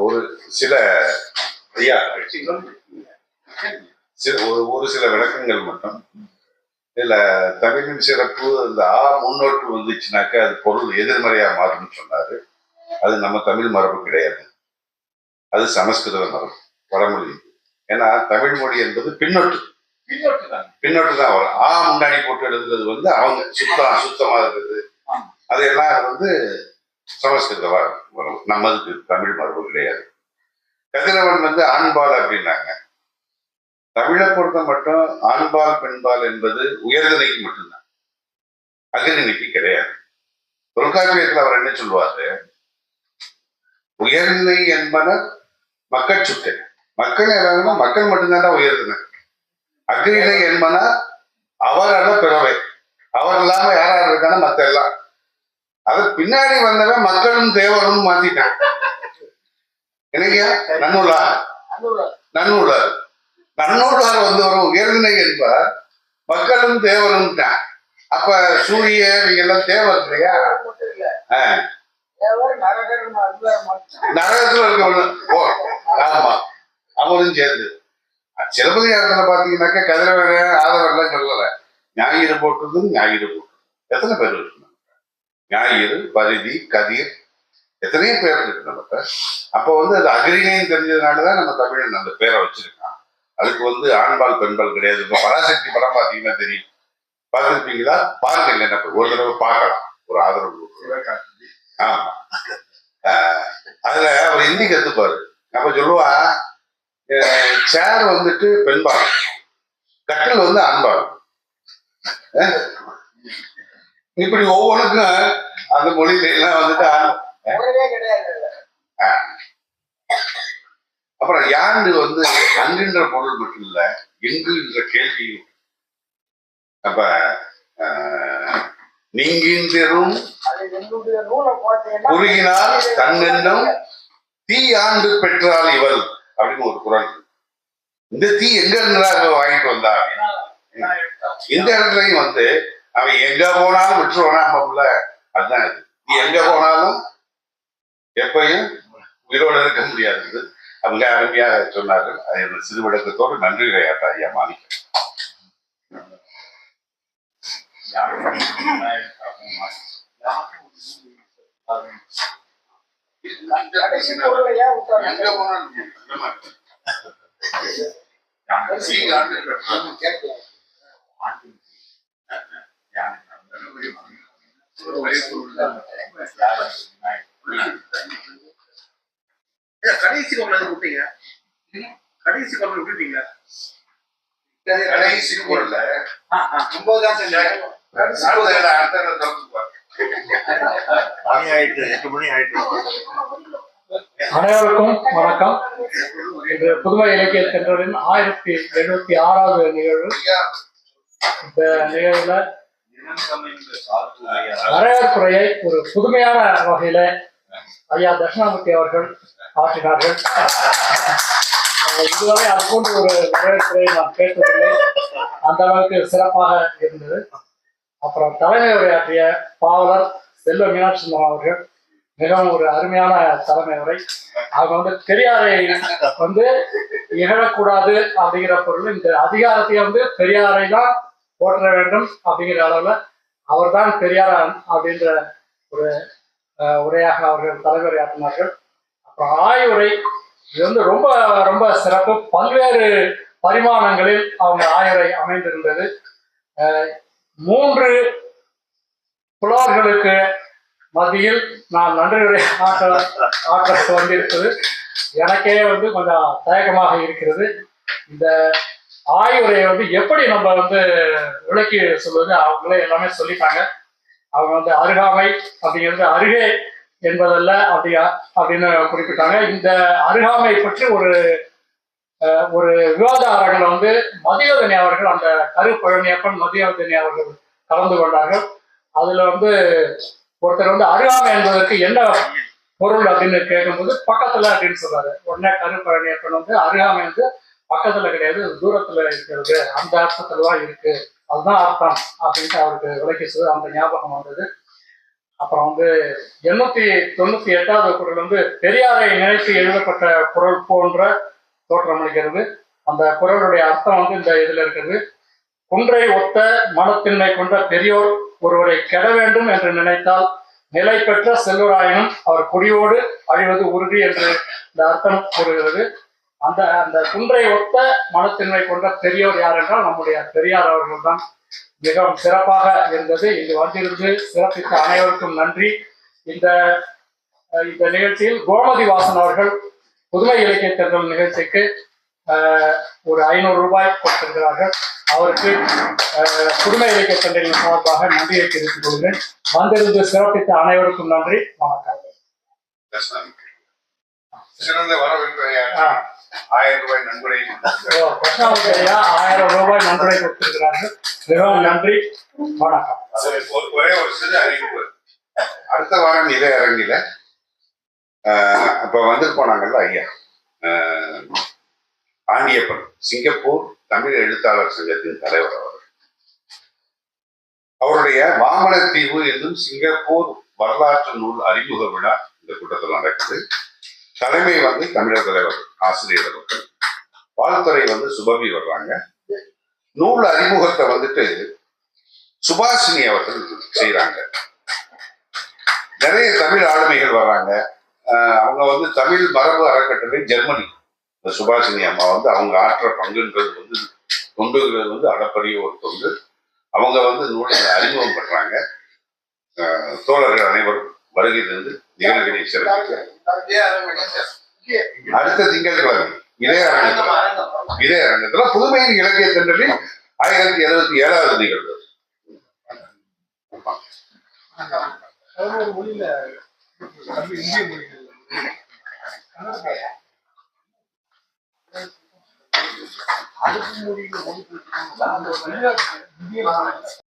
ஒரு சில ஐயா சில ஒரு ஒரு சில விளக்கங்கள் மட்டும். இதுல தமிழின் சிறப்பு இந்த ஆ முன்னோட்டு வந்துச்சுனாக்கா அது பொருள் எதிர்மறையா மாறும்னு சொன்னாரு. அது நம்ம தமிழ் மரபு கிடையாது. அது சமஸ்கிருத மரபு வடமொழி. ஏன்னா தமிழ் மொழி என்பது பின்னொட்டு. பின்னோட்டு தான் பின்னொட்டு தான் வரும். ஆ முன்னாடி போட்டு எழுதுறது வந்து அவங்க சுத்தம் சுத்தமா இருக்கிறது அதெல்லாம் வந்து சமஸ்கிருத வரும். நம்மதுக்கு தமிழ் மரபு கிடையாது. கதிரவன் வந்து ஆண்பால் அப்படின்னாங்க. தமிழை பொறுத்த மட்டும் ஆண்பால் பெண்பால் என்பது உயர்நிலைக்கு மட்டும்தான். அகநிலைக்கு கிடையாது. தொல்காப்பியத்தில் அவர் என்ன சொல்லுவாரு? உயர்நிலை என்பன மக்கள் சுட்டு. மக்கள் யாராங்கன்னா மக்கள் மட்டும்தான் உயர்ந்தன அக்னிலை என்பன அவரால பிறவை. அவர் இல்லாம யார் யார் இருக்கான மத்த எல்லாம் அது பின்னாடி வந்தவன் மக்களும் தேவரும் மாத்திட்டான். என்னையா நன்னூலார். நன்னூலார். நன்னூலார் வந்து ஒரு உயர்நிலை என்பார். மக்களும் தேவரும் தான் அப்ப சூரிய இவங்க எல்லாம் தேவர் இல்லையா? நரகத்துல இருக்கவங்க. ஓ. ஆமா அவரும் சேர்ந்து. சிலப்பதிகாரத்துல பாத்தீங்கன்னாக்கா கதிரவர ஆதரவெல்லாம் சொல்லல. ஞாயிறு போட்டது ஞாயிறு போட்டது எத்தனை பேர் இருக்கு? ஞாயிறு பரிதி கதிர் எத்தனையோ பேர் இருக்கு நமக்கு அப்போ வந்து அது அகிரிணைன்னு தெரிஞ்சதுனாலதான் நம்ம தமிழன் அந்த பேரை வச்சிருக்கான். அதுக்கு வந்து ஆண்பால் பெண்பால் கிடையாது. இப்ப பராசக்தி படம் பாத்தீங்கன்னா தெரியும். பார்த்துருப்பீங்களா? பாருங்க இல்லைன்னா ஒரு தடவை பார்க்கலாம். ஒரு ஆதரவு. ஆமா. அதுல அவர் ஹிந்தி கத்துப்பாரு. அப்ப சொல்லுவா சேர் வந்துட்டு பெண்பால். கட்டில் வந்து ஆண்பால். அஹ் இப்படி ஒவ்வொன்றுக்கும் அந்த மொழியில எல்லாம் வந்துட்டு அப்புறம் யாண்டு வந்து அங்குன்ற பொருள் மட்டும் இல்ல எங்குன்ற கேள்வியும். அப்ப ஆஹ், நீங்கின்றரும் குறுகினால் தன்னெண்ணம் தீ ஆண்டு பெற்றால் இவள் அப்படின்னு ஒரு குரல் இந்த தீ எங்க இருந்தா வாங்கிட்டு வந்தா இந்த இடத்துலயும் வந்து அவன் எங்க போனாலும் விட்டுருவானா நம்மள அதுதான் இது நீ எங்க போனாலும் எப்பயும் உயிரோட இருக்க முடியாது அவங்க அருமையாக சொன்னார்கள் அது சிறு விளக்கத்தோடு நன்றி ஐயாட்டா ஐயா மாணிக்கம் எங்க போனாலும் தீ ஆண்டு பெற்றால் கடைசி கொண்டு விட்டீங்க கடைசி கொண்டு விட்டுட்டீங்க கடைசி அர்த்தங்களை திறந்து பாரு. மணி ஆயிட்டு எட்டு மணி ஆயிட்டு. அனைவருக்கும் வணக்கம். இன்று புதுமை இலக்கிய சென்றரின் ஆயிரத்தி எழுநூத்தி ஆறாவது நிகழ்வு. இந்த நிகழ்வுல வரவேற்புரையை ஒரு புதுமையான வகையில ஐயா தட்சிணாமூர்த்தி அவர்கள் ஆற்றினார்கள். இதுவரை அது போன்ற ஒரு வரவேற்புரை நான் கேட்டதில்லை. அந்த அளவுக்கு சிறப்பாக இருந்தது. அப்புறம் தலைமை உரையாற்றிய பாவலர் செல்வ மீனாட்சி சுந்தரம் அவர்கள் மிகவும் ஒரு அருமையான தலைமை உரை அவங்க வந்து பெரியாரை வந்து இகழக்கூடாது அப்படிங்கிற பொருள் இந்த அதிகாரத்தை வந்து பெரியாரை தான் போற்ற வேண்டும் அப்படிங்கிற அளவுல அவர்தான் பெரியார் அப்படின்ற ஒரு உரையாக அவர்கள் தலைவரையாற்றினார்கள் அப்புறம் ஆய்வுரை இது வந்து ரொம்ப ரொம்ப சிறப்பு. பல்வேறு பரிமாணங்களில் அவங்க ஆயுரை அமைந்திருந்தது. மூன்று புலவர்களுக்கு மத்தியில் நான் நன்றி உரை ஆற்ற ஆற்ற வந்திருப்பது. எனக்கே வந்து கொஞ்சம் தயக்கமாக இருக்கிறது. இந்த ஆய்வுரையை வந்து எப்படி நம்ம வந்து விளக்கி சொல்வது அவங்களே எல்லாமே சொல்லிட்டாங்க. அவங்க வந்து அருகாமை அப்படிங்கிறது அருகே என்பதல்ல அப்படியா அப்படின்னு குறிப்பிட்டாங்க. இந்த அருகாமை பற்றி ஒரு ஒரு விவாத அரங்கில் வந்து மதியோதனி அவர்கள் அந்த கருப்பழனியப்பன் மதியோதனி அவர்கள் கலந்து கொண்டார்கள். அதுல வந்து ஒருத்தர் வந்து அருகாமை என்பதற்கு என்ன பொருள் அப்படின்னு கேட்கும்போது பக்கத்துல அப்படின்னு சொல்றாரு. உடனே கருப்பழனியப்பன் வந்து அருகாமை வந்து பக்கத்துல கிடையாது தூரத்துல இருக்கிறது. அந்த அர்த்தத்துல தான் இருக்கு. அதுதான் அர்த்தம் அப்படின்ட்டு அவருக்கு விளக்கி சொல்லி அந்த ஞாபகம் வந்தது. அப்புறம் வந்து எண்ணூத்தி தொண்ணூத்தி எட்டாவது குரல் வந்து பெரியாரை நினைத்து எழுதப்பட்ட குரல் போன்ற தோற்றமளிக்கிறது அந்த குரலுடைய அர்த்தம் வந்து இந்த இதுல இருக்கிறது குன்றை ஒத்த மனத்தின்மை கொண்ட பெரியோர் ஒருவரை கெட வேண்டும் என்று நினைத்தால் நிலை பெற்ற செல்வராயினும் அவர் குடியோடு அழிவது உறுதி என்று இந்த அர்த்தம் கூறுகிறது. அந்த அந்த குன்றை ஒத்த மனத்தின்மை கொண்ட பெரியோர் யார் என்றால் நம்முடைய பெரியார் அவர்கள் தான் மிகவும் சிறப்பாக இருந்தது. இங்கு வந்திருந்து சிறப்பித்த அனைவருக்கும் நன்றி. இந்த இந்த நிகழ்ச்சியில் கோமதி வாசன் அவர்கள் புதுமை இலக்கிய தேர்தல் நிகழ்ச்சிக்கு ஒரு ஐநூறு ரூபாய் கொடுத்திருக்கிறார்கள். அவருக்கு புதுமை இலக்கிய தொண்டரின் சார்பாக நன்றியை தெரிவித்துக் கொள்கிறேன். வந்திருந்து சிறப்பித்த அனைவருக்கும் நன்றி. வணக்கம். சிறந்த வரவேற்பு ஆயிரம் ரூபாய் நன்கொடை. ஆயிரம் ரூபாய் நன்கொடை கொடுத்திருக்கிறார்கள். மிகவும் நன்றி. வணக்கம். ஒரே ஒரு சிறு அறிவிப்பு. அடுத்த வாரம் இதே அரங்கில ஆஹ், இப்ப வந்து போனாங்கல்ல ஐயா? ஆஹ், ஆண்டியப்பன் சிங்கப்பூர் தமிழ் எழுத்தாளர் சங்கத்தின் தலைவர் அவர். அவருடைய வாமனத்தீவு என்னும் சிங்கப்பூர் வரலாற்று நூல் அறிமுக விழா இந்த கூட்டத்தில் நடக்குது. தலைமை வந்து தமிழர் தலைவர் ஆசிரியர் அவர்கள். வாழ்த்துறை வந்து சுபவி வர்றாங்க. நூல் அறிமுகத்தை வந்துட்டு சுபாஷினி அவர்கள் செய்யறாங்க நிறைய தமிழ் ஆளுமைகள் வர்றாங்க. அவங்க வந்து தமிழ் மரபு அறக்கட்டளை ஜெர்மனி. இந்த சுபாஷினி அம்மா வந்து அவங்க ஆற்ற பங்குன்றது வந்து தொண்டுங்கிறது வந்து அளப்பரிய ஒரு தொண்டு. அவங்க வந்து நூலை அறிமுகம் பண்றாங்க. தோழர்கள் அனைவரும் வருகை தந்து நிகழ்வினை சிறப்பிக்க. அடுத்த திங்கட்கிழமை இதே அரங்கத்தில் இதே அரங்கத்துல புதுமையின் இலக்கிய தண்டலில் ஆயிரத்தி எழுபத்தி ஏழாவது நிகழ்வு. பதினோரு மொழியில தமிழ்